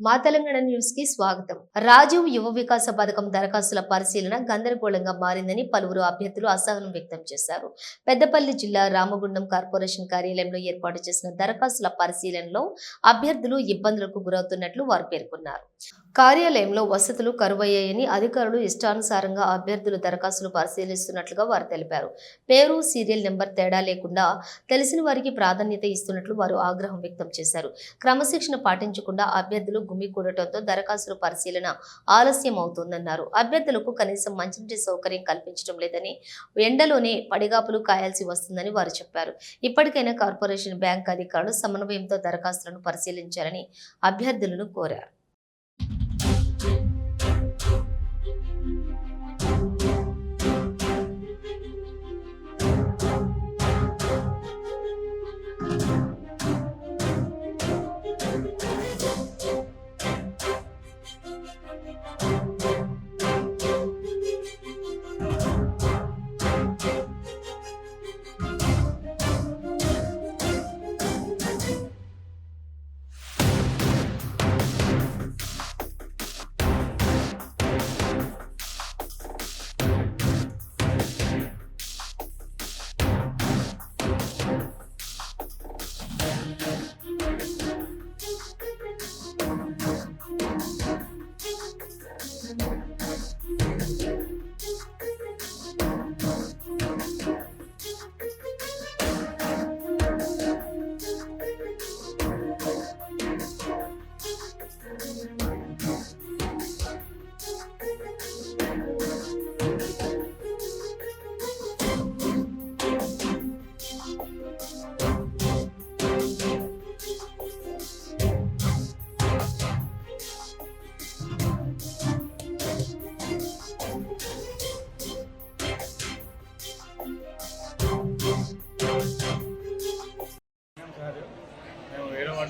మా తెలంగాణ న్యూస్కి స్వాగతం. రాజీవ్ యువ వికాస పథకం దరఖాస్తుల పరిశీలన గందరగోళంగా మారిందని పలువురు అభ్యర్థులు అసహనం వ్యక్తం చేశారు. పెద్దపల్లి జిల్లా రామగుండం కార్పొరేషన్ కార్యాలయంలో ఏర్పాటు చేసిన దరఖాస్తుల పరిశీలనలో అభ్యర్థులు ఇబ్బందులకు గురవుతున్నట్లు వారు పేర్కొన్నారు. కార్యాలయంలో వసతులు కరువయ్యాయని అధికారులు ఇష్టానుసారంగా అభ్యర్థులు దరఖాస్తులు పరిశీలిస్తున్నట్లుగా వారు తెలిపారు. పేరు సీరియల్ నెంబర్ తేడా లేకుండా తెలిసిన వారికి ప్రాధాన్యత ఇస్తున్నట్లు వారు ఆగ్రహం వ్యక్తం చేశారు. క్రమశిక్షణ పాటించకుండా అభ్యర్థులు గుమికూడటంతో దరఖాస్తుల పరిశీలన ఆలస్యం అవుతోందన్నారు అభ్యర్థులకు కనీసం మంచినీటి సౌకర్యం కల్పించడం లేదని ఎండలోనే పడిగాపులు కాయాల్సి వస్తుందని వారు చెప్పారు. ఇప్పటికైనా కార్పొరేషన్ బ్యాంక్ అధికారులు సమన్వయంతో దరఖాస్తులను పరిశీలించాలని అభ్యర్థులను కోరారు.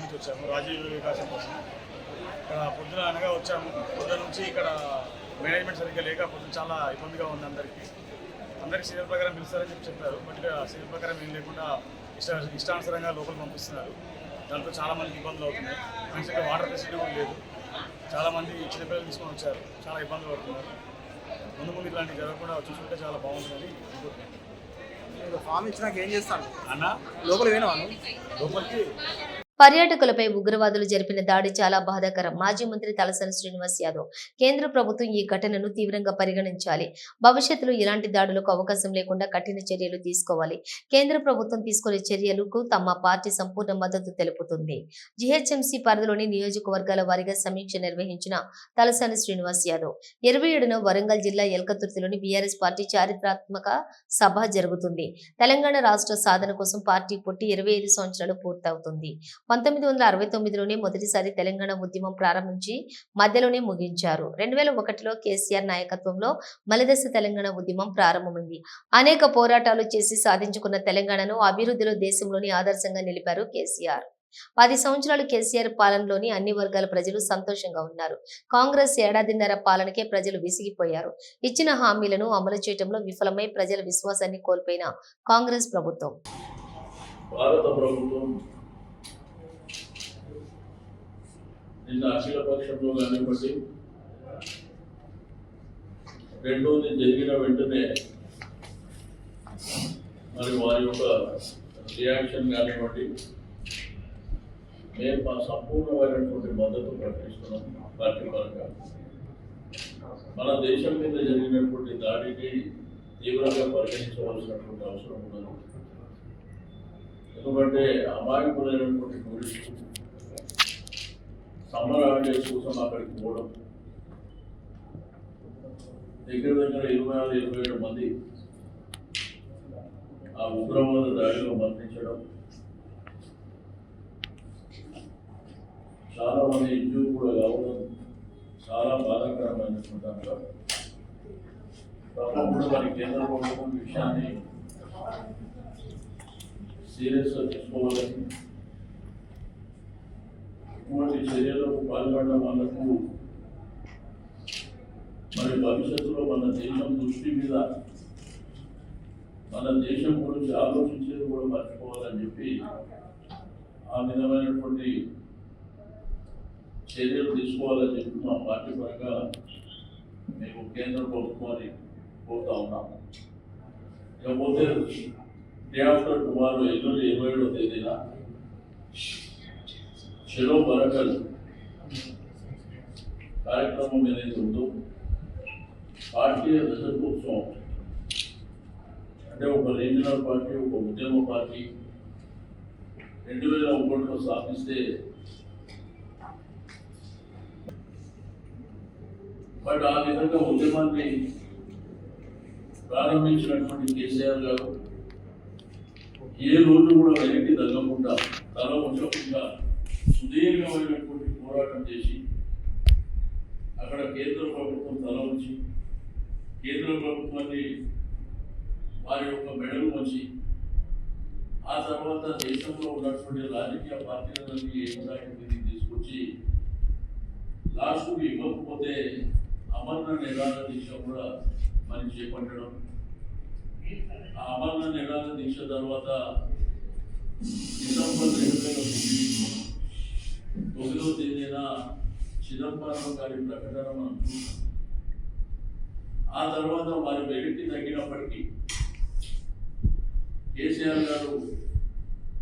నుంచి వచ్చాము రాజీవ్ వికాసం కోసం. ఇక్కడ పొద్దున అనగా వచ్చాము. పొద్దున నుంచి ఇక్కడ మేనేజ్మెంట్ సరిగ్గా లేక పొద్దున చాలా ఇబ్బందిగా ఉంది అందరికీ. అందరికీ సీరియల్ ప్రకారం పిలుస్తారని చెప్పి చెప్పారు. బట్ ఇక్కడ సీరియల్ ప్రకారం ఏం లేకుండా ఇష్ట ఇష్టానుసారంగా లోపల పంపిస్తున్నారు. దాంతో చాలా మందికి ఇబ్బందులు అవుతున్నాయి. ఇక్కడ వాటర్ ఫెసిలిటీ కూడా లేదు. చాలామంది చిన్నపిల్లలు తీసుకొని వచ్చారు. చాలా ఇబ్బందులు పడుతున్నారు. ముందు ముందు ఇట్లాంటివి జరగకుండా చూసుకుంటే చాలా బాగుంటుందని ఫామ్ ఇచ్చినాక ఏం చేస్తాను? అన్న? లోపల పోయినావా లోపలికి పర్యాటకులపై ఉగ్రవాదులు జరిపిన దాడి చాలా బాధాకరం. మాజీ మంత్రి తలసాని శ్రీనివాస్ యాదవ్. కేంద్ర ప్రభుత్వం ఈ ఘటనను తీవ్రంగా పరిగణించాలి. భవిష్యత్తులో ఇలాంటి దాడులకు అవకాశం లేకుండా కఠిన చర్యలు తీసుకోవాలి. కేంద్ర ప్రభుత్వం తీసుకునే చర్యలకు తమ పార్టీ సంపూర్ణ మద్దతు తెలుపుతుంది. జిహెచ్ఎంసీ పరిధిలోని నియోజకవర్గాల వారీగా సమీక్ష నిర్వహించిన తలసాని శ్రీనివాస్ యాదవ్. ఇరవై ఏడున వరంగల్ జిల్లా ఎల్కతుర్తిలోని బీఆర్ఎస్ పార్టీ చారిత్రాత్మక సభ జరుగుతుంది. తెలంగాణ రాష్ట్ర సాధన కోసం పార్టీ పుట్టి ఇరవై ఐదు సంవత్సరాలు పూర్తవుతుంది. పంతొమ్మిది వందల అరవై తొమ్మిదిలోనే మొదటిసారి తెలంగాణ ఉద్యమం ప్రారంభించి మధ్యలోనే ముగించారు. రెండు వేల ఒకటిలో కేసీఆర్ నాయకత్వంలో మలిదశ తెలంగాణ ఉద్యమం ప్రారంభమైంది. అనేక పోరాటాలు చేసి సాధించుకున్న తెలంగాణను అభివృద్ధిలో దేశంలోని ఆదర్శంగా నిలిపారు కేసీఆర్. పది సంవత్సరాలు కేసీఆర్ పాలనలోని అన్ని వర్గాల ప్రజలు సంతోషంగా ఉన్నారు. కాంగ్రెస్ ఏడాదిన్నర పాలనకే ప్రజలు విసిగిపోయారు. ఇచ్చిన హామీలను అమలు చేయడంలో విఫలమై ప్రజల విశ్వాసాన్ని కోల్పోయిన కాంగ్రెస్ ప్రభుత్వం. భారత ప్రభుత్వం నిన్న అఖిల పక్షంలో కానివ్వండి రెండోది జరిగిన వెంటనే మరి వారి యొక్క రియాక్షన్ కానివ్వండి. మేము మా సంపూర్ణమైనటువంటి మద్దతు ప్రకటిస్తున్నాం పార్టీ పరంగా. మన దేశం మీద జరిగినటువంటి దాడిని తీవ్రంగా పరిగణించవలసినటువంటి అవసరం ఉన్నది. ఎందుకంటే అమాయకులైనటువంటి టూరిస్టులు సమ్మర్ హాలిడేస్ కోసం అక్కడికి పోవడం. దగ్గర దగ్గర ఇరవై ఆరు ఇరవై ఏడు మంది ఆ ఉగ్రవాద దాడిలో మరణించడం. చాలా మంది ఇంజూర్ కూడా కావడం చాలా బాధాకరమైనటువంటి అంశం తప్పకుండా మరి కేంద్ర ప్రభుత్వం విషయాన్ని సీరియస్గా తీసుకోవాలని ఇటువంటి చర్యలకు పాల్పడడం వాళ్ళకు మరి భవిష్యత్తులో మన దేశం దృష్టి మీద మన దేశం గురించి ఆలోచించేది కూడా మర్చిపోవాలని చెప్పి ఆ విధమైనటువంటి చర్యలు తీసుకోవాలని చెప్పి మా పార్టీ పరంగా మేము కేంద్ర ప్రభుత్వాన్ని కోరుతా ఉన్నాం ఇకపోతే డే ఆఫ్టర్ టుమారో ఎల్లుండి ఇరవై ఏడవ తేదీన శిలో వరంగల్ కార్యక్రమం ఏదైతే ఉందో పార్టీ దశకోత్సవం అంటే ఒక రీజనల్ పార్టీ ఒక ఉద్యమ పార్టీ రెండు వేల ఒకటిలో స్థాపిస్తే బట్ ఆ విధంగా ఉద్యమాన్ని ప్రారంభించినటువంటి కేసీఆర్ గారు ఏ రోజు కూడా వెనక్కి తగ్గకుండా తల ఉంచకుండా సుదీర్ఘమైనటువంటి పోరాటం చేసి అక్కడ కేంద్ర ప్రభుత్వం తల ఉంచి కేంద్ర ప్రభుత్వాన్ని వారి యొక్క మెడలు వచ్చి ఆ తర్వాత దేశంలో ఉన్నటువంటి రాజకీయ పార్టీలన్నీ ఏకదాటి మీదకి తీసుకొచ్చి లాస్ట్కు ఇవ్వకపోతే అమరణ నిరాధ దీక్ష కూడా మరి చేపట్టడం ఆ అమరణ నిరాధ దీక్ష తర్వాత డిసెంబర్ రెండు వేల ఒకటో తొమ్మిదవ తేదీన చిదంబరం గారి ప్రకటన మనం ఆ తర్వాత వారి వెనక్కి తగ్గినప్పటికీ కేసీఆర్ గారు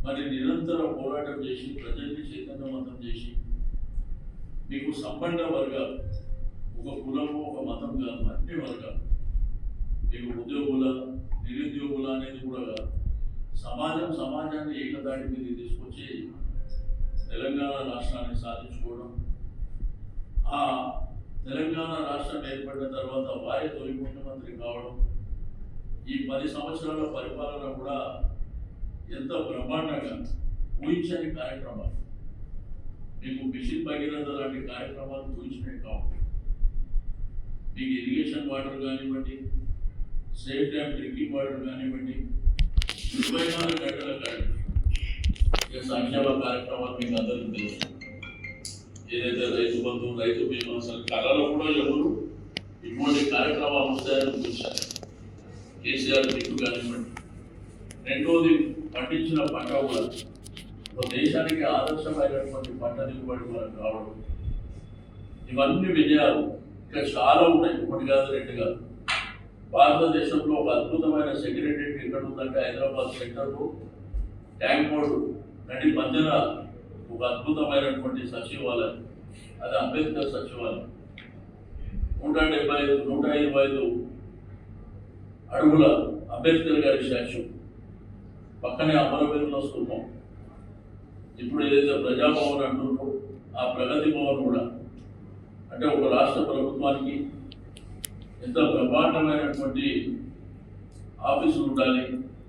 మరి నిరంతర పోరాటం చేసి ప్రజల్ని చైతన్యవంతం చేసి మీకు సంబంధ వర్గాలు ఒక కులము ఒక మతం కాదు అన్ని వర్గాలు. మీకు ఉద్యోగుల నిరుద్యోగుల అనేది కూడా సమాజం సమాజాన్ని ఏకదాటి మీద తీసుకొచ్చి తెలంగాణ రాష్ట్రాన్ని సాధించుకోవడం ఆ తెలంగాణ రాష్ట్రం ఏర్పడిన తర్వాత వారి తొలి ముఖ్యమంత్రి కావడం ఈ పది సంవత్సరాల పరిపాలన కూడా ఎంత బ్రహ్మాండంగా ఊహించని కార్యక్రమాలు. మీకు మిషన్ భగీరథ లాంటి కార్యక్రమాలు ఊహించినవి కావు. మీకు ఇరిగేషన్ వాటర్ కానివ్వండి సేఫ్ డ్యామ్ డ్రింకింగ్ వాటర్ కానివ్వండి ఇరవై నాలుగు గంటల కార్యక్రమం ఇక సంక్షేమ కార్యక్రమాలు మీకు అందరికీ తెలుసు. ఏదైతే రైతు బంధు రైతు బీమా అసలు కళలో కూడా ఎవరు ఇటువంటి కార్యక్రమాలు వస్తాయని చూశారు కేసీఆర్ మీకు కానివ్వండి రెండోది పండించిన పంట కూడా ఒక దేశానికి ఆదర్శమైనటువంటి పంట దిగుబడి కూడా కావడం ఇవన్నీ విజయాలు ఇంకా చాలా ఉన్నాయి. ఒకటి కాదు రెండు కాదు. భారతదేశంలో ఒక అద్భుతమైన సెక్యూరిటీ ఎక్కడ ఉందంటే హైదరాబాద్ సెంటర్లో ట్యాంక్ బోర్డు నడి మధ్యన ఒక అద్భుతమైనటువంటి సచివాలయం అది అంబేద్కర్ సచివాలయం. నూట డెబ్బై ఐదు నూట ఇరవై ఐదు అడుగుల అంబేద్కర్ గారి స్టాచ్యూ. పక్కనే అమరవీరుల స్థూపం. ఇప్పుడు ఏదైతే ప్రజాభవన్ అంటున్నారో ఆ ప్రగతి భవన్ కూడా. అంటే ఒక రాష్ట్ర ప్రభుత్వానికి ఎంత బ్రహ్మాండమైనటువంటి ఆఫీసులు ఉండాలి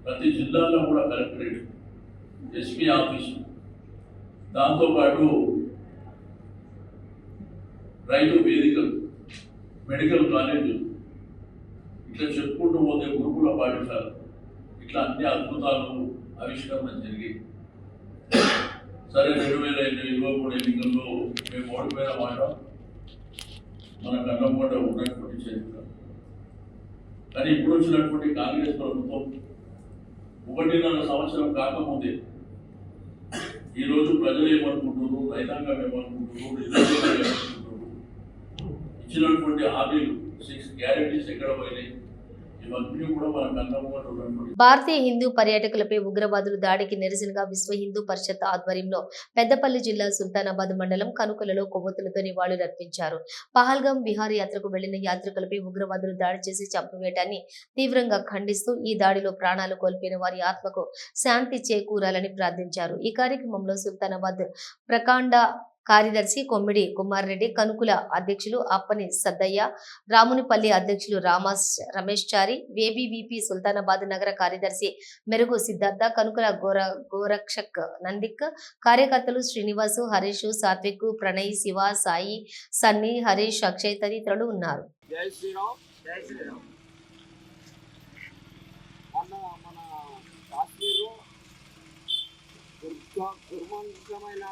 ప్రతి జిల్లాలో కూడా కలెక్టరేట్. SP office. దాంతోపాటు రైతు వేదికలు మెడికల్ కాలేజీలు. ఇట్లా చెప్పుకుంటూ పోతే గురుకుల పాఠశాల. ఇట్లా అన్ని అద్భుతాలు ఆవిష్కరణ జరిగి సరే రెండు వేల ఇరవై మూడు ఎన్నికల్లో మేము ఓడిపోయిన మాట మన కన్నమ్మట ఉన్నటువంటి చరిత్ర. కానీ ఇప్పుడు వచ్చినటువంటి కాంగ్రెస్ ప్రభుత్వం ఒకటిన్నర సంవత్సరం కాకముందే ఈరోజు ప్రజలు ఏమనుకుంటున్నారు రైతాంగం ఏమనుకుంటున్నారు రిజర్వేషన్ ఏమనుకుంటున్నారు ఇచ్చినటువంటి హామీలు సిక్స్ గ్యారెంటీస్ ఎక్కడ పోయినాయి భారతీయ హిందూ పర్యాటకులపై ఉగ్రవాదులు దాడికి నిరసనగా విశ్వ హిందూ పరిషత్ ఆధ్వర్యంలో పెద్దపల్లి జిల్లా సుల్తానాబాద్ మండలం కనుకలలో కొవ్వొత్తులతో నివాళులర్పించారు పహల్గాం విహార యాత్రకు వెళ్ళిన యాత్రికులపై ఉగ్రవాదులు దాడి చేసి చంపివేయటాన్ని తీవ్రంగా ఖండిస్తూ ఈ దాడిలో ప్రాణాలు కోల్పోయిన వారి ఆత్మకు శాంతి చేకూరాలని ప్రార్థించారు. ఈ కార్యక్రమంలో సుల్తానాబాద్ ప్రకాండ కార్యదర్శి కొమ్మిడి కుమార్ రెడ్డి కనుకుల అధ్యక్షులు అప్పని సద్దయ్య రామునిపల్లి అధ్యక్షులు రామాస్ రమేష్ చారి వేబీవీపీ సుల్తానాబాద్ నగర కార్యదర్శి మెరుగు సిద్ధార్థ కనుకుల గోర గోరక్షక్ నందిక్ కార్యకర్తలు శ్రీనివాసు హరీష్ సాత్విక్ ప్రణయ్ శివ సాయి సన్నీ హరీష్ అక్షయ్ తదితరులు ఉన్నారు. జై శ్రీరామ్. జై శ్రీరామ్. మొన్న మన కాశ్మీర్లో దుర్గ దుర్మార్గమైన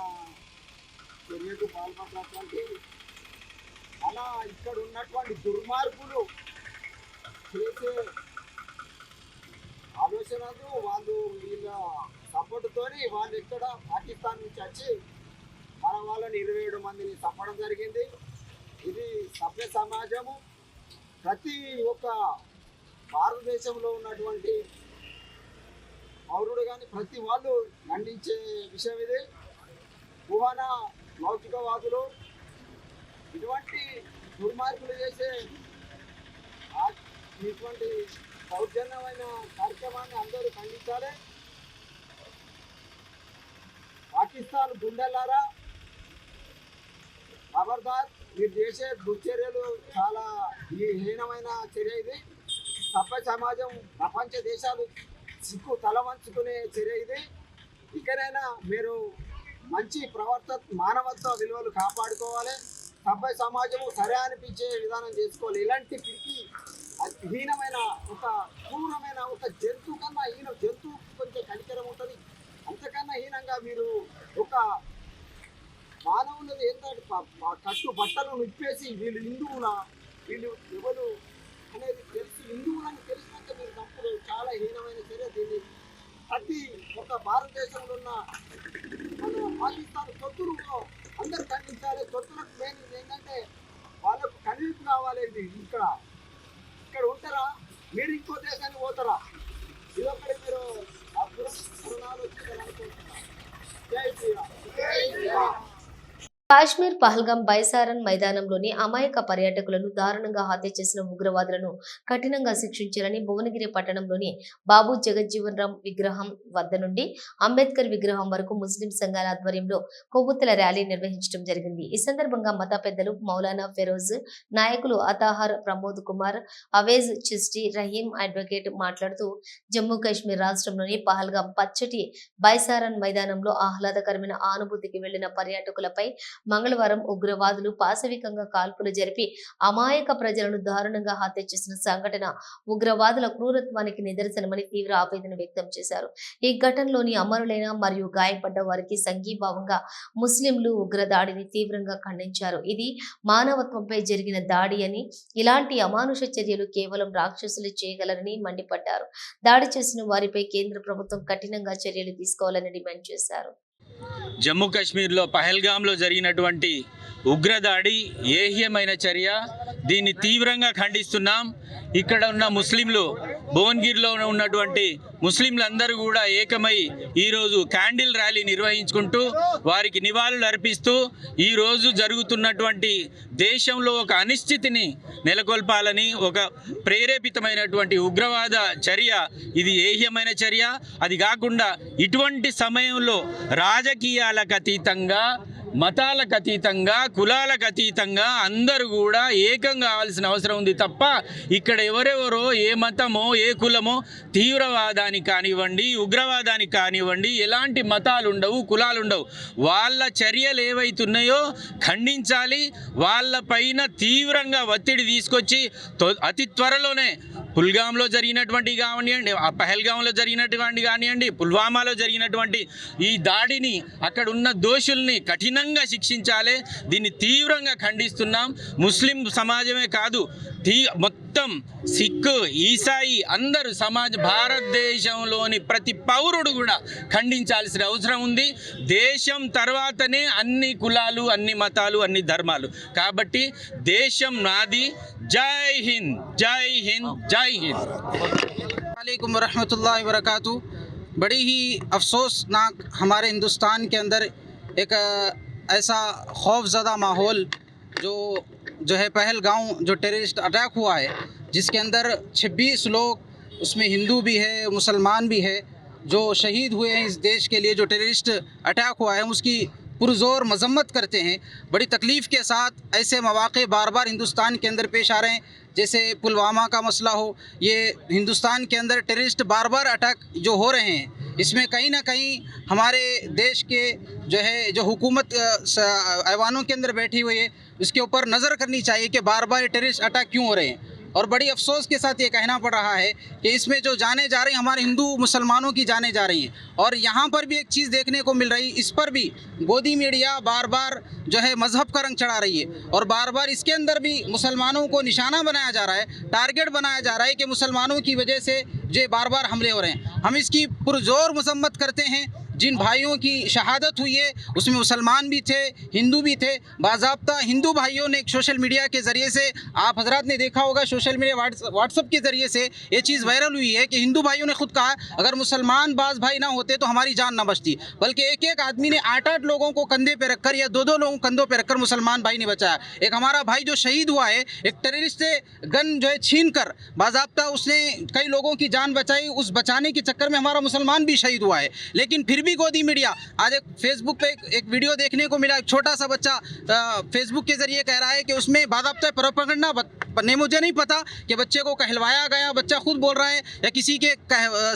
చర్యకు పాల్పడినటువంటి అలా ఇక్కడ ఉన్నటువంటి దుర్మార్గులు చేసే ఆలోచనలు వాళ్ళు వీళ్ళ సపోర్టుతోని వాళ్ళు ఇక్కడ పాకిస్తాన్ నుంచి వచ్చి మన వాళ్ళని ఇరవై ఏడు మందిని చంపడం జరిగింది. ఇది సభ్య సమాజము. ప్రతి ఒక్క భారతదేశంలో ఉన్నటువంటి పౌరుడు కానీ ప్రతి వాళ్ళు ఖండించే విషయం ఇది. కుహన లౌకికవాదులు ఇటువంటి దుర్మార్గులు చేసే ఇటువంటి సౌజన్యమైన కార్యక్రమాన్ని అందరూ ఖండించాలి. పాకిస్తాన్ గుండెలారా ఖబర్దార్ మీరు చేసే దుశ్చర్యలు చాలా హీనమైన చర్య ఇది. సభ్య సమాజం ప్రపంచ దేశాలు సిక్కు తల వంచుకునే చర్య ఇది. ఇకనైనా మీరు మంచి ప్రవర్త మానవత్వ విలువలు కాపాడుకోవాలి. సభ్య సమాజము సరే అనిపించే విధానం చేసుకోవాలి. ఇలాంటి పిరికి అతి హీనమైన ఒక క్రూరమైన ఒక జంతువు కన్నా హీన జంతువు కొంచెం కనికరం ఉంటుంది. అంతకన్నా హీనంగా మీరు ఒక మానవులది ఏంటంటే కట్టు బట్టలు నిప్పేసి వీళ్ళు హిందువుల వీళ్ళు ఎవరు అనేది తెలిసి. హిందువులని తెలిసినాక మీరు తప్పుడు చాలా హీనమైన చర్య దీన్ని. ప్రతి ఒక భారతదేశంలో ఉన్న పాకిస్తాన్ తొత్తులు అందరు ఖండించాలి. తొత్తులకు మెయిన్ ఏంటంటే వాళ్ళకు కన్విన్స్ కావాలి ఇక్కడ ఇక్కడ ఉంటారా? మీరు ఇంకో దేశానికి పోతారా ఇదొక్కడి మీరు ఆ పుర- పురాణాలు వచ్చి అనుకుంటున్నా జై శ్రీరామ్ జై శ్రీరామ్ కాశ్మీర్ పహల్గాం బైసారన్ మైదానంలోని అమాయక పర్యాటకులను దారుణంగా హత్య చేసిన ఉగ్రవాదులను కఠినంగా శిక్షించాలని భువనగిరి పట్టణంలోని బాబు జగజ్జీవన్ రామ్ విగ్రహం వద్ద నుండి అంబేద్కర్ విగ్రహం వరకు ముస్లిం సంఘాల ఆధ్వర్యంలో కొవ్వొత్తుల ర్యాలీ నిర్వహించడం జరిగింది. ఈ సందర్భంగా మత పెద్దలు మౌలానా ఫెరోజ్ నాయకులు అతాహర్ ప్రమోద్ కుమార్ అవేజ్ చిస్టి రహీం అడ్వకేట్ మాట్లాడుతూ జమ్మూ కాశ్మీర్ రాష్ట్రంలోని పహల్గాం పచ్చటి బైసారన్ మైదానంలో ఆహ్లాదకరమైన అనుభూతికి వెళ్ళిన పర్యాటకులపై మంగళవారం ఉగ్రవాదులు పాశవికంగా కాల్పులు జరిపి అమాయక ప్రజలను దారుణంగా హత్య చేసిన సంఘటన ఉగ్రవాదుల క్రూరత్వానికి నిదర్శనమని తీవ్ర ఆవేదన వ్యక్తం చేశారు. ఈ ఘటనలోని అమరులైన మరియు గాయపడ్డ వారికి సంఘీభావంగా ముస్లింలు ఉగ్ర దాడిని తీవ్రంగా ఖండించారు. ఇది మానవత్వంపై జరిగిన దాడి అని ఇలాంటి అమానుష చర్యలు కేవలం రాక్షసులు చేయగలరని మండిపడ్డారు. దాడి చేసిన వారిపై కేంద్ర ప్రభుత్వం కఠినంగా చర్యలు తీసుకోవాలని డిమాండ్ చేశారు. జమ్మూ కాశ్మీర్లో పహల్గాంలో జరిగినటువంటి ఉగ్రదాడి ఏహ్యమైన చర్య దీన్ని తీవ్రంగా ఖండిస్తున్నాం. ఇక్కడ ఉన్న ముస్లింలు భువన్గిరిలో ఉన్నటువంటి ముస్లింలందరూ కూడా ఏకమై ఈరోజు క్యాండిల్ ర్యాలీ నిర్వహించుకుంటూ వారికి నివాళులు అర్పిస్తూ ఈరోజు జరుగుతున్నటువంటి దేశంలో ఒక అనిశ్చితిని నెలకొల్పాలని ఒక ప్రేరేపితమైనటువంటి ఉగ్రవాద చర్య. ఇది ఏహ్యమైన చర్య. అది కాకుండా ఇటువంటి సమయంలో రాజకీయాలకు అతీతంగా మతాలకు అతీతంగా కులాలకు అతీతంగా అందరూ కూడా ఏకం కావాల్సిన అవసరం ఉంది తప్ప ఇక్కడ ఎవరెవరో ఏ మతమో ఏ కులమో తీవ్రవాదానికి కానివ్వండి ఉగ్రవాదానికి కానివ్వండి ఎలాంటి మతాలు ఉండవు కులాలు ఉండవు వాళ్ళ చర్యలు ఏవైతున్నాయో ఖండించాలి. వాళ్ళ పైన తీవ్రంగా ఒత్తిడి తీసుకొచ్చి తొ- అతి త్వరలోనే పుల్గాంలో జరిగినటువంటి కానివ్వండి పహల్గాంలో జరిగినటువంటి కానివ్వండి పుల్వామాలో జరిగినటువంటి ఈ దాడిని అక్కడ ఉన్న దోషుల్ని కఠినంగా శిక్షించాలి. దీన్ని తీవ్రంగా ఖండిస్తున్నాం. ముస్లిం సమాజమే కాదు తీ మొత్తం సిక్కు ఈసాయి అందరూ సమాజ భారతదేశంలోని ప్రతి పౌరుడు కూడా ఖండించాల్సిన అవసరం ఉంది. దేశం తర్వాతనే అన్ని కులాలు అన్ని మతాలు అన్ని ధర్మాలు. కాబట్టి దేశం నాది. జై హింద్ జై హింద్ జై آئے جی. علیکم ورحمۃ اللہ وبرکاتہ. بڑی ہی افسوسناک ہمارے ہندوستان کے اندر ایک ایسا خوف زدہ ماحول جو جو ہے پہل گاؤں جو ٹیررسٹ اٹیک ہوا ہے جس کے اندر چھبیس لوگ اس میں ہندو بھی ہے مسلمان بھی ہے جو شہید ہوئے ہیں اس دیش کے لیے جو ٹیررسٹ اٹیک ہوا ہے اس کی پرزور مذمت کرتے ہیں۔ بڑی تکلیف کے ساتھ ایسے مواقع بار بار ہندوستان کے اندر پیش آ رہے ہیں، جیسے پلوامہ کا مسئلہ ہو۔ یہ ہندوستان کے اندر ٹیررسٹ بار بار اٹیک جو ہو رہے ہیں، اس میں کہیں نہ کہیں ہمارے دیش کے جو ہے، جو حکومت ایوانوں کے اندر بیٹھی ہوئی ہے۔ اس کے اوپر نظر کرنی چاہیے کہ بار بار ٹیررسٹ اٹیک کیوں ہو رہے ہیں۔ اور بڑی افسوس کے ساتھ یہ کہنا پڑ رہا ہے کہ اس میں جو جانے جا رہی ہیں، ہمارے ہندو مسلمانوں کی جانے جا رہی ہیں۔ اور یہاں پر بھی ایک چیز دیکھنے کو مل رہی، اس پر بھی گودی میڈیا بار بار جو ہے مذہب کا رنگ چڑھا رہی ہے۔ اور بار بار اس کے اندر بھی مسلمانوں کو نشانہ بنایا جا رہا ہے، ٹارگیٹ بنایا جا رہا ہے کہ مسلمانوں کی وجہ سے جو بار بار حملے ہو رہے ہیں۔ ہم اس کی پرزور مذمت کرتے ہیں جن بھائیوں کی شہادت ہوئی ہے، اس میں مسلمان بھی تھے، ہندو بھی تھے۔ باضابطہ ہندو بھائیوں نے ایک سوشل میڈیا کے ذریعے سے، آپ حضرات نے دیکھا ہوگا، سوشل میڈیا واٹس اپ کے ذریعے سے یہ چیز وائرل ہوئی ہے کہ ہندو بھائیوں نے خود کہا، اگر مسلمان بعض بھائی نہ ہوتے تو ہماری جان نہ بچتی۔ بلکہ ایک ایک آدمی نے آٹھ آٹھ لوگوں کو کندھے پہ رکھ کر یا دو دو لوگوں کندھوں پہ رکھ کر مسلمان بھائی نے بچایا۔ ایک ہمارا بھائی جو شہید ہوا ہے، ایک ٹیررسٹ سے گن جو ہے چھین کر، باضابطہ اس نے کئی لوگوں کی جان بچائی، اس بچانے کے چکر میں ہمارا مسلمان بھی شہید ہوا ہے۔ لیکن پھر بھی بھی گودی میڈیا۔ آج ایک فیس بک پہ ایک ویڈیو دیکھنے کو ملا، ایک چھوٹا سا بچہ فیس بک کے ذریعے کہہ رہا ہے کہ اس میں باضابطہ پروپگنڈا نے مجھے نہیں پتا کہ بچے کو کہلوایا گیا، بچہ خود بول رہا ہے یا کسی کے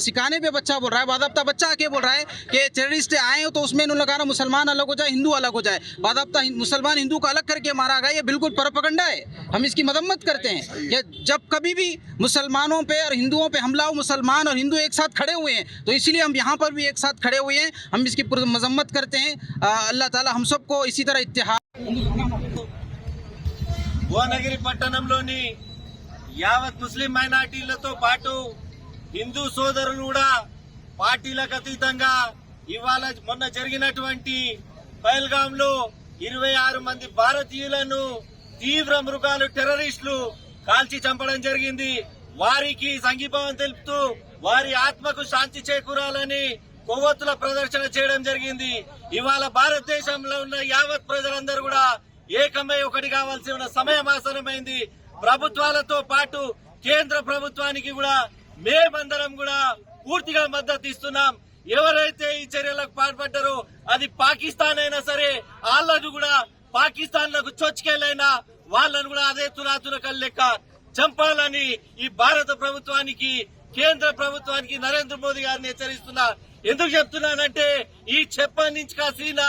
سکھانے پہ بچہ بول رہا ہے، باضابطہ بچہ آ کے بول رہا ہے کہ ٹیررسٹ آئے تو اس میں انہوں نے کہا مسلمان الگ ہو جائے، ہندو الگ ہو جائے۔ باضابطہ مسلمان ہندو کو الگ کر کے مارا گیا، یہ بالکل پروپگنڈا ہے۔ ہم اس کی مذمت کرتے ہیں یا جب کبھی بھی مسلمانوں پہ اور ہندوؤں پہ حملہ ہو، مسلمان اور ہندو ایک ساتھ کھڑے ہوئے ہیں، تو اس لیے ہم یہاں پر بھی ایک ساتھ کھڑے ہوئے ہیں۔ हैं हम इसकी पुर- मजम्मत करते हैं अ, अल्लाह ताला हम सबको इसी तरह इत्तेहाद భువనగిరి పట్టణంలోని యావత్ ముస్లిం మైనార్టీలతో పాటు హిందూ సోదరులు కూడా పార్టీలకు అతీతంగా ఇవాళ మొన్న జరిగినటువంటి పహల్గామ్ లో ఇరవై ఆరు మంది భారతీయులను తీవ్ర మృగాలు టెర్రరిస్టులు కాల్చి చంపడం జరిగింది వారికి సంఘీభావం తెలుపుతూ వారి ఆత్మకు శాంతి చేకూరాలని కొవ్వొత్తుల ప్రదర్శన చేయడం జరిగింది. ఇవాళ భారతదేశంలో ఉన్న యావత్ ప్రజలందరూ కూడా ఏకమై ఒకటి కావాల్సి ఉన్న సమయం ఆసనమైంది. ప్రభుత్వాలతో పాటు కేంద్ర ప్రభుత్వానికి కూడా మేమందరం కూడా పూర్తిగా మద్దతు ఇస్తున్నాం. ఎవరైతే ఈ చర్యలకు పాల్పడ్డారో అది పాకిస్తాన్ అయినా సరే వాళ్ళను కూడా పాకిస్తాన్లకు చొచ్చుకెళ్ళైనా వాళ్ళను కూడా అదే తురాతురకల్ లెక్క చంపాలని ఈ భారత ప్రభుత్వానికి కేంద్ర ప్రభుత్వానికి నరేంద్ర మోదీ గారిని హెచ్చరిస్తున్నారు ఎందుకు చెప్తున్నానంటే ఈ చెప్పనించి కాసిన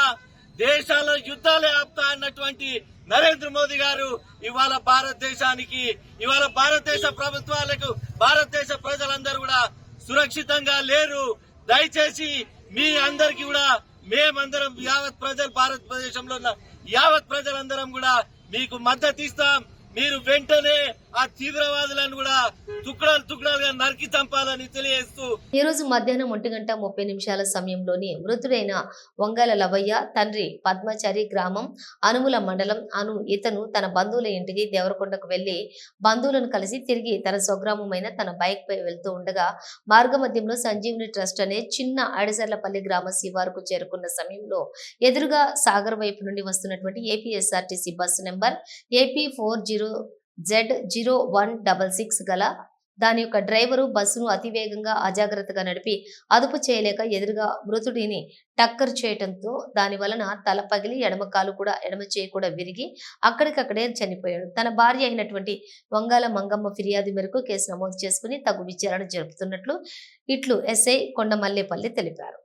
దేశాల యుద్ధాలే ఆపుతా అన్నటువంటి నరేంద్ర మోదీ గారు ఇవాళ భారతదేశానికి ఇవాళ భారతదేశ ప్రభుత్వాలకు భారతదేశ ప్రజలందరూ కూడా సురక్షితంగా లేరు. దయచేసి మీ అందరికి కూడా మేమందరం యావత్ ప్రజలు భారతదేశంలో ఉన్న యావత్ ప్రజలందరం కూడా మీకు మద్దతు ఇస్తాం. మీరు వెంటనే ఆ తీవ్రవాదులను కూడా తుక్కడాలు తుక్కడాలుగా నరికి చంపాలని తెలియజేస్తూ ఈ రోజు మధ్యాహ్నం ఒంటి గంట ముప్పై నిమిషాల సమయంలోని మృతుడైన వంగాల లవయ్య తండ్రి పద్మచారి గ్రామం అనుముల మండలం అను ఇతను తన బంధువుల ఇంటికి దేవరకొండకు వెళ్ళి బంధువులను కలిసి తిరిగి తన స్వగ్రామమైన తన బైక్ పై వెళ్తూ ఉండగా మార్గమధ్యంలో సంజీవుని ట్రస్ట్ అనే చిన్న అడిసర్లపల్లి గ్రామ శివారుకు చేరుకున్న సమయంలో ఎదురుగా సాగర్ వైపు నుండి వస్తున్నటువంటి APSRTC bus number AP four zero Z zero one double six గల దాని యొక్క డ్రైవరు బస్సును అతివేగంగా అజాగ్రత్తగా నడిపి అదుపు చేయలేక ఎదురుగా మృతుడిని టక్కర్ చేయటంతో దాని వలన తల పగిలి ఎడమ కాలు కూడా ఎడమ చేయి కూడా విరిగి అక్కడికక్కడే చనిపోయాడు. తన భార్య అయినటువంటి వంగాల మంగమ్మ ఫిర్యాదు మేరకు కేసు నమోదు చేసుకుని తగు విచారణ జరుపుతున్నట్లు ఇట్లు ఎస్ఐ కొండమల్లేపల్లి తెలిపారు.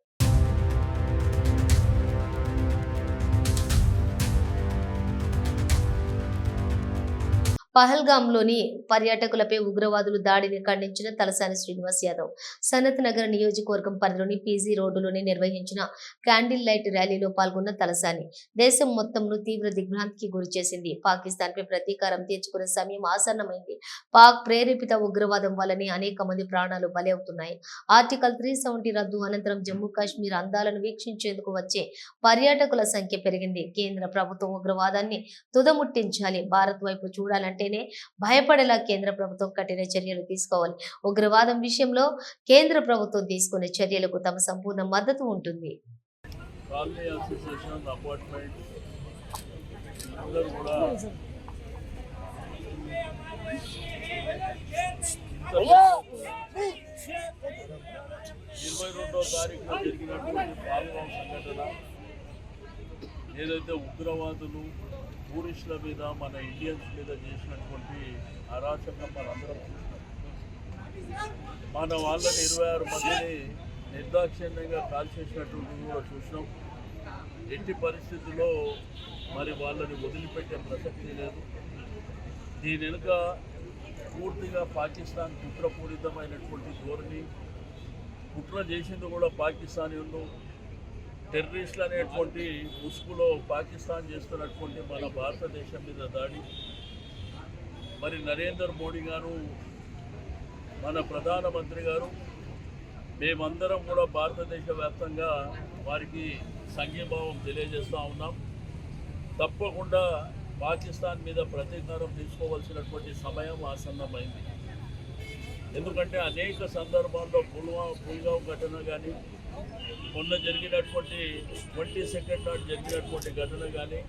పహల్గామ్లోని పర్యాటకులపై ఉగ్రవాదులు దాడిని ఖండించిన తలసాని శ్రీనివాస్ యాదవ్. సనత్ నగర్ నియోజకవర్గం పరిధిలోని పీజీ రోడ్డులోని నిర్వహించిన క్యాండిల్ లైట్ ర్యాలీలో పాల్గొన్న తలసాని దేశం మొత్తంలో తీవ్ర దిగ్భ్రాంతికి గురి చేసింది. పాకిస్తాన్ పై ప్రతీకారం తీర్చుకునే సమయం ఆసన్నమైంది. పాక్ ప్రేరేపిత ఉగ్రవాదం వల్లనే అనేక మంది ప్రాణాలు బలవుతున్నాయి. అవుతున్నాయి ఆర్టికల్ త్రీ సెవెంటీ రద్దు అనంతరం జమ్మూ కాశ్మీర్ అందాలను వీక్షించేందుకు వచ్చే పర్యాటకుల సంఖ్య పెరిగింది. కేంద్ర ప్రభుత్వం ఉగ్రవాదాన్ని తుదముట్టించాలి. భారత్ వైపు చూడాలంటే చూడాలంటేనే భయపడేలా కేంద్ర ప్రభుత్వం కఠిన చర్యలు తీసుకోవాలి. ఉగ్రవాదం విషయంలో కేంద్ర ప్రభుత్వం తీసుకునే చర్యలకు తమ సంపూర్ణ మద్దతు ఉంటుంది. ఇరవై రెండో తారీఖున జరిగినటువంటి పాల్గొన సంఘటన ఏదైతే ఉగ్రవాదులు టూరిస్టుల మీద మన ఇండియన్స్ మీద చేసినటువంటి అరాచకం మనందరం చూసినాం. మన వాళ్ళని ఇరవై ఆరు మందిని నిర్దాక్షిణ్యంగా కాల్చేసినటువంటి కూడా చూసినాం. ఎట్టి పరిస్థితుల్లో మరి వాళ్ళని వదిలిపెట్టే ప్రసక్తి లేదు. దీని వెనుక పూర్తిగా పాకిస్తాన్ కుట్రపూరితమైనటువంటి ధోరణి. కుట్ర చేసింది కూడా పాకిస్తానీయులు టెర్రరిస్టులు అనేటువంటి ముసుగులో పాకిస్తాన్ చేస్తున్నటువంటి మన భారతదేశం మీద దాడి. మరి నరేంద్ర మోడీ గారు మన ప్రధానమంత్రి గారు మేమందరం కూడా భారతదేశ వ్యాప్తంగా వారికి సంఘీభావం తెలియజేస్తూ ఉన్నాం. తప్పకుండా పాకిస్తాన్ మీద ప్రతీకారం తీసుకోవాల్సినటువంటి సమయం ఆసన్నమైంది. ఎందుకంటే అనేక సందర్భాల్లో పుల్వా పుల్గావ్ ఘటన కానీ మొన్న జరిగినటువంటి ట్వంటీ సెకండ్ నాడు జరిగినటువంటి ఘటన కానీ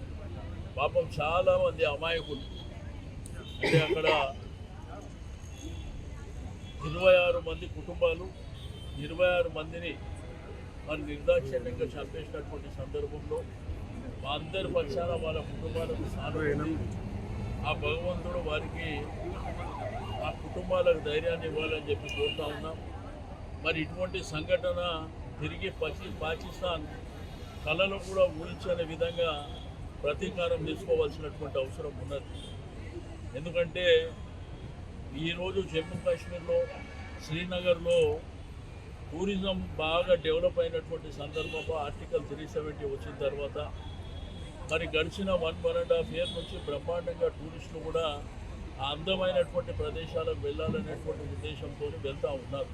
పాపం చాలామంది అమాయకులు. అంటే అక్కడ ఇరవై ఆరు మంది కుటుంబాలు ఇరవై ఆరు మందిని మరి నిర్దాక్షిణ్యంగా చంపేసినటువంటి సందర్భంలో మా అందరి పక్షాన వాళ్ళ కుటుంబాలకు సానుభూతి ఆ భగవంతుడు వారికి ఆ కుటుంబాలకు ధైర్యాన్ని ఇవ్వాలని చెప్పి కోరుతా ఉన్నాం. మరి ఇటువంటి సంఘటన తిరిగి పకి పాకిస్తాన్ కళలు కూడా ఊహించని విధంగా ప్రతీకారం తీసుకోవాల్సినటువంటి అవసరం ఉన్నది. ఎందుకంటే ఈరోజు జమ్మూ కాశ్మీర్లో శ్రీనగర్లో టూరిజం బాగా డెవలప్ అయినటువంటి సందర్భంలో ఆర్టికల్ త్రీ సెవెంటీ వచ్చిన తర్వాత మరి గడిచిన one one and half year నుంచి బ్రహ్మాండంగా టూరిస్టులు కూడా ఆ అందమైనటువంటి ప్రదేశాలకు వెళ్ళాలనేటువంటి ఉద్దేశంతో వెళ్తూ ఉన్నారు.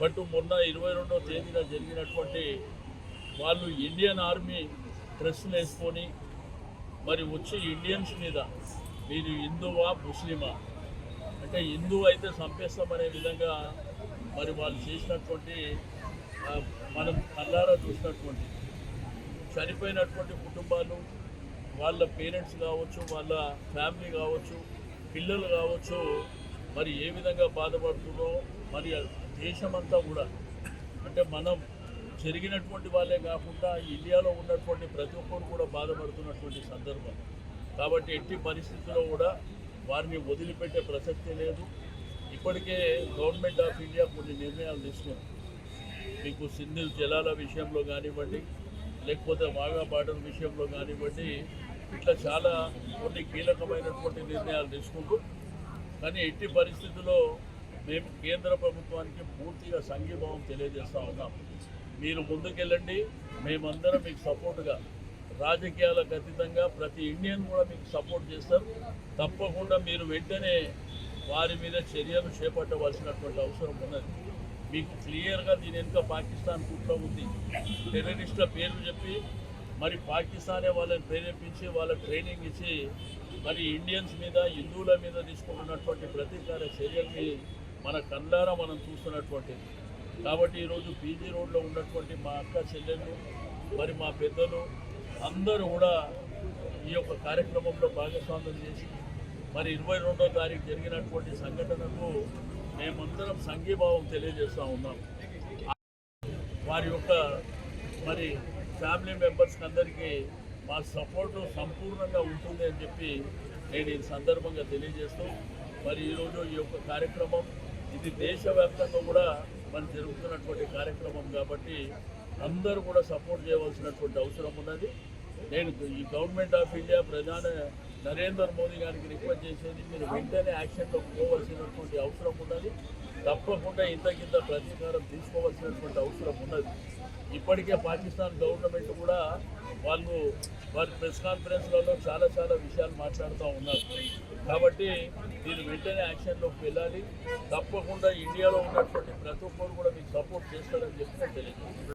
బట్ మొన్న ఇరవై రెండవ తేదీన జరిగినటువంటి వాళ్ళు ఇండియన్ ఆర్మీ డ్రెస్సులు వేసుకొని మరి వచ్చి ఇండియన్స్ మీద మీరు హిందువా ముస్లిమా? అంటే హిందూ అయితే చంపేస్తామనే విధంగా మరి వాళ్ళు చేసినటువంటి మనం కళ్ళారా చూసినటువంటి చనిపోయినటువంటి కుటుంబాలు వాళ్ళ పేరెంట్స్ కావచ్చు వాళ్ళ ఫ్యామిలీ కావచ్చు పిల్లలు కావచ్చు మరి ఏ విధంగా బాధపడుతుందో మరి దేశమంతా కూడా అంటే మనం జరిగినటువంటి వాళ్ళే కాకుండా ఇండియాలో ఉన్నటువంటి ప్రతి ఒక్కరు కూడా బాధపడుతున్నటువంటి సందర్భం. కాబట్టి ఎట్టి పరిస్థితుల్లో కూడా వారిని వదిలిపెట్టే ప్రసక్తి లేదు. ఇప్పటికే గవర్నమెంట్ ఆఫ్ ఇండియా కొన్ని నిర్ణయాలు తీసుకుంది. మీకు సింధు జలాల విషయంలో కానివ్వండి లేకపోతే వాగా బార్డర్ విషయంలో కానివ్వండి ఇట్లా చాలా కొన్ని కీలకమైనటువంటి నిర్ణయాలు తీసుకుంటూ కానీ ఎట్టి పరిస్థితుల్లో మేము కేంద్ర ప్రభుత్వానికి పూర్తిగా సంఘీభావం తెలియజేస్తూ ఉన్నాం. మీరు ముందుకెళ్ళండి. మేమందరం మీకు సపోర్ట్గా రాజకీయాలకు అతీతంగా ప్రతి ఇండియన్ కూడా మీకు సపోర్ట్ చేస్తారు. తప్పకుండా మీరు వెంటనే వారి మీద చర్యలు చేపట్టవలసినటువంటి అవసరం ఉన్నది. మీకు క్లియర్గా దీని వెనుక పాకిస్తాన్ కుట్ర ఉంది. టెర్రరిస్టుల పేర్లు చెప్పి మరి పాకిస్తానే వాళ్ళని ప్రేరేపించి వాళ్ళకి ట్రైనింగ్ ఇచ్చి మరి ఇండియన్స్ మీద హిందువుల మీద తీసుకుంటున్నటువంటి ప్రతీకార చర్యల్ని మన కళ్ళారా మనం చూస్తున్నటువంటిది కాబట్టి ఈరోజు పీజీ రోడ్లో ఉన్నటువంటి మా అక్క చెల్లెళ్ళు మరి మా పెద్దలు అందరూ కూడా ఈ యొక్క కార్యక్రమంలో భాగస్వామ్యం చేసి మరి ఇరవై రెండో తారీఖు జరిగినటువంటి సంఘటనకు మేమందరం సంఘీభావం తెలియజేస్తూ ఉన్నాం. వారి యొక్క మరి ఫ్యామిలీ మెంబర్స్కి అందరికీ మా సపోర్టు సంపూర్ణంగా ఉంటుంది అని చెప్పి నేను ఈ సందర్భంగా తెలియజేస్తూ మరి ఈరోజు ఈ యొక్క కార్యక్రమం ఇది దేశవ్యాప్తంగా కూడా మనం జరుగుతున్నటువంటి కార్యక్రమం కాబట్టి అందరూ కూడా సపోర్ట్ చేయవలసినటువంటి అవసరం ఉన్నది. నేను ఈ గవర్నమెంట్ ఆఫ్ ఇండియా ప్రధాన నరేంద్ర మోదీ గారికి రిక్వెస్ట్ చేసేది మీరు వెంటనే యాక్షన్లో పోవలసినటువంటి అవసరం ఉన్నది. తప్పకుండా ఇంతకింత ప్రతీకారం తీసుకోవాల్సినటువంటి అవసరం ఉన్నది. ఇప్పటికే పాకిస్తాన్ గవర్నమెంట్ కూడా వాళ్ళు వారి ప్రెస్ కాన్ఫరెన్స్లలో చాలా చాలా విషయాలు మాట్లాడుతూ ఉన్నారు. కాబట్టి మీరు వెంటనే యాక్షన్లోకి వెళ్ళాలి. తప్పకుండా ఇండియాలో ఉన్నటువంటి ప్రతి ఒక్కరు కూడా మీకు సపోర్ట్ చేస్తారని చెప్పి తెలియదు